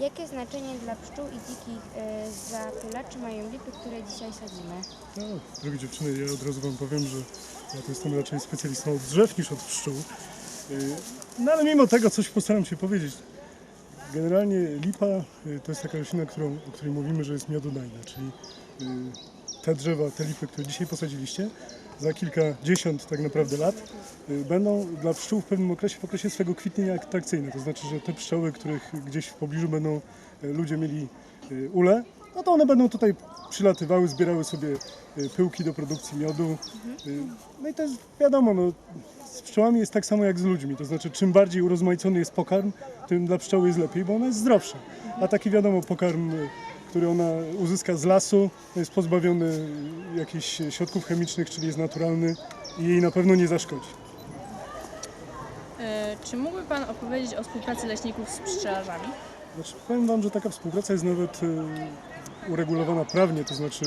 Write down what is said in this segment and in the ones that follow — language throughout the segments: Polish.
Jakie znaczenie dla pszczół i dzikich e, zapylaczy mają lipy, które dzisiaj sadzimy? No, drogie dziewczyny, ja od razu Wam powiem, że ja to jestem raczej specjalistą od drzew niż od pszczół. Yy, No ale mimo tego coś postaram się powiedzieć. Generalnie lipa yy, to jest taka roślina, którą, o której mówimy, że jest miododajna, czyli yy, te drzewa, te lipy, które dzisiaj posadziliście, za kilkadziesiąt tak naprawdę lat yy, będą dla pszczół w pewnym okresie, w okresie swego kwitnienia atrakcyjne. To znaczy, że te pszczoły, których gdzieś w pobliżu będą yy, ludzie mieli yy, ule, no to one będą tutaj przylatywały, zbierały sobie y, pyłki do produkcji miodu. Y, No i to jest wiadomo, no, z pszczołami jest tak samo jak z ludźmi. To znaczy, czym bardziej urozmaicony jest pokarm, tym dla pszczoły jest lepiej, bo ona jest zdrowsza. A taki wiadomo, pokarm, y, który ona uzyska z lasu, jest pozbawiony jakichś środków chemicznych, czyli jest naturalny i jej na pewno nie zaszkodzi. E, Czy mógłby Pan opowiedzieć o współpracy leśników z pszczelarzami? Znaczy, powiem Wam, że taka współpraca jest nawet y, uregulowana prawnie, to znaczy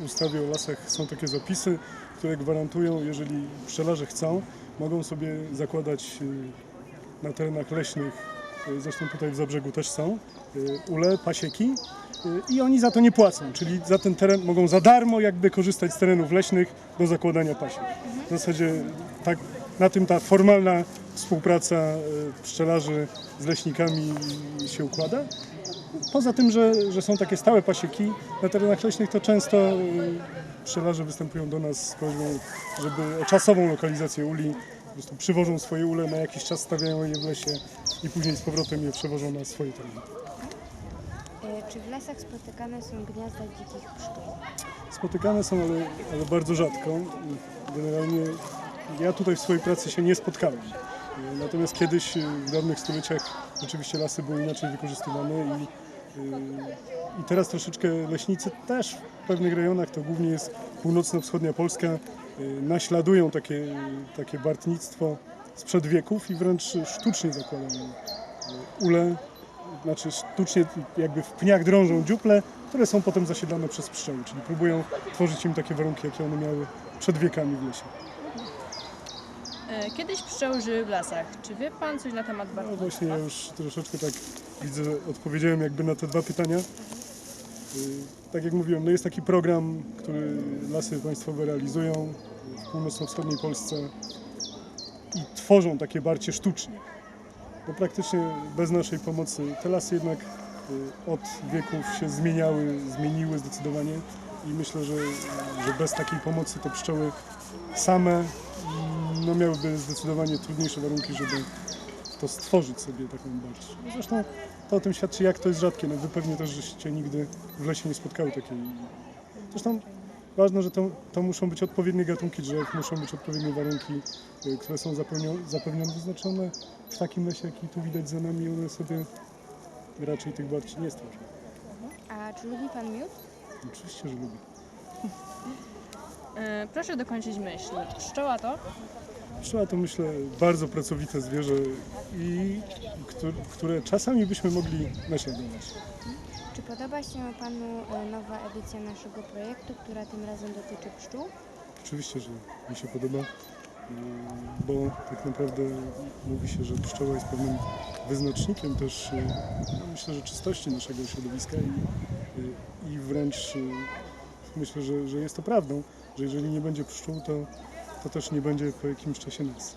w ustawie o lasach są takie zapisy, które gwarantują, jeżeli pszczelarze chcą, mogą sobie zakładać y, na terenach leśnych, zresztą tutaj w Zabrzegu też są, y, ule, pasieki y, i oni za to nie płacą, czyli za ten teren mogą za darmo jakby korzystać z terenów leśnych do zakładania pasiek. W zasadzie tak, na tym ta formalna współpraca y, pszczelarzy z leśnikami się układa. Poza tym, że, że są takie stałe pasieki na terenach leśnych, to często y, pszczelarze występują do nas z prośbą, żeby o czasową lokalizację uli. Po prostu przywożą swoje ule, na jakiś czas stawiają je w lesie i później z powrotem je przewożą na swoje tereny. E, Czy w lasach spotykane są gniazda dzikich pszczół? Spotykane są, ale, ale bardzo rzadko. Generalnie ja tutaj w swojej pracy się nie spotkałem. Natomiast kiedyś y, w dawnych stuleciach rzeczywiście lasy były inaczej wykorzystywane i, i teraz troszeczkę leśnicy też w pewnych rejonach, to głównie jest północno-wschodnia Polska, naśladują takie, takie bartnictwo sprzed wieków i wręcz sztucznie zakładają y, ule, znaczy sztucznie jakby w pniach drążą dziuple, które są potem zasiedlane przez pszczoły, czyli próbują tworzyć im takie warunki, jakie one miały przed wiekami w lesie. E, Kiedyś pszczoły żyły w lasach. Czy wie Pan coś na temat No barwnictwa? właśnie ja już troszeczkę tak widzę, że odpowiedziałem jakby na te dwa pytania. Y, Tak jak mówiłem, no jest taki program, który lasy państwowe realizują w północno-wschodniej Polsce i tworzą takie barcie sztucznie. Bo praktycznie bez naszej pomocy te lasy jednak y, od wieków się zmieniały, zmieniły zdecydowanie i myślę, że, że bez takiej pomocy te pszczoły same mm, no, miałyby zdecydowanie trudniejsze warunki, żeby to stworzyć sobie taką barć. No Zresztą to o tym świadczy, jak to jest rzadkie. No wy pewnie też żeście nigdy w lesie nie spotkały takiej. Zresztą ważne, że to, to muszą być odpowiednie gatunki drzew, muszą być odpowiednie warunki, y, które są zapewnione, wyznaczone w takim lesie, jaki tu widać za nami, one sobie raczej tych barci nie stworzą. A czy lubi Pan miód? Oczywiście, że lubię. E, Proszę dokończyć myśl. Pszczoła to? Pszczoła to myślę bardzo pracowite zwierzę i które, czasami byśmy mogli naśladować. Czy podoba się Panu e, nowa edycja naszego projektu, która tym razem dotyczy pszczół? Oczywiście, że mi się podoba, yy, bo tak naprawdę mówi się, że pszczoła jest pewnym wyznacznikiem też yy, no, myślę, że czystości naszego środowiska i, yy, i wręcz myślę, że, że jest to prawdą, że jeżeli nie będzie pszczół, to, to też nie będzie po jakimś czasie nas.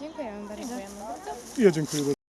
Dziękujemy bardzo. Dziękujemy bardzo. Ja dziękuję bardzo.